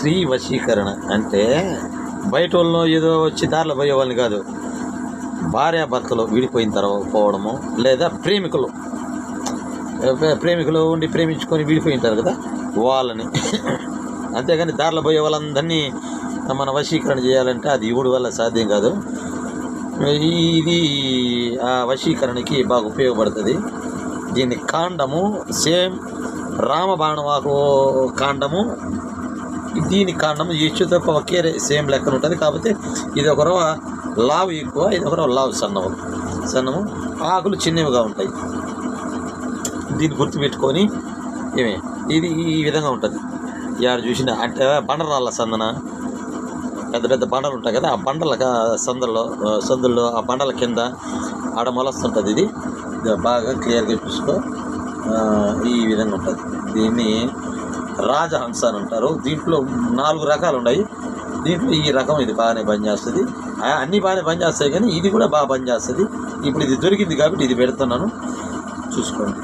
స్త్రీ వశీకరణ అంటే బయట వాళ్ళు ఏదో వచ్చి దారిలో పోయే వాళ్ళని కాదు భార్యాభర్తలు విడిపోయిన తర్వాత పోవడము లేదా ప్రేమికులు. ప్రేమికులు ఉండి ప్రేమించుకొని విడిపోయింటారు కదా వాళ్ళని. అంతేగాని దారిలో పోయే వాళ్ళందరినీ మన వశీకరణ చేయాలంటే అది ఇవుడి వల్ల సాధ్యం కాదు. ఇది ఆ వశీకరణకి బాగా ఉపయోగపడుతుంది. దీని కాండము సేమ్ రామబాణవాకు కాండము దీని కారణం ఇచ్చు తప్ప ఒకే సేమ్ లెక్కన ఉంటుంది. కాబట్టి ఇది ఒక రవ లావు ఎక్కువ ఇది ఒక రవ లావు సన్నము. సన్నము ఆకులు చిన్నవిగా ఉంటాయి. దీన్ని గుర్తుపెట్టుకొని ఏమే ఇది ఈ విధంగా ఉంటుంది. ఎవరు చూసిన అంటే బండరాళ్ళ సందన పెద్ద పెద్ద బండలు ఉంటాయి కదా ఆ బండల సందుల్లో ఆ, సందుల్లో ఆ బండల కింద ఆడ మొలస్తుంటుంది ఇది. బాగా క్లియర్గా చూసుకో. ఈ విధంగా ఉంటుంది. దీన్ని రాజహంస అని అంటారు దీంట్లో నాలుగు రకాలు ఉన్నాయి. దీంట్లో ఈ రకం ఇది బాగానే పనిచేస్తుంది అన్నీ బాగానే పనిచేస్తాయి కానీ ఇది కూడా బాగా పనిచేస్తుంది ఇప్పుడు ఇది దొరికింది కాబట్టి ఇది పెడుతున్నాను. చూసుకోండి.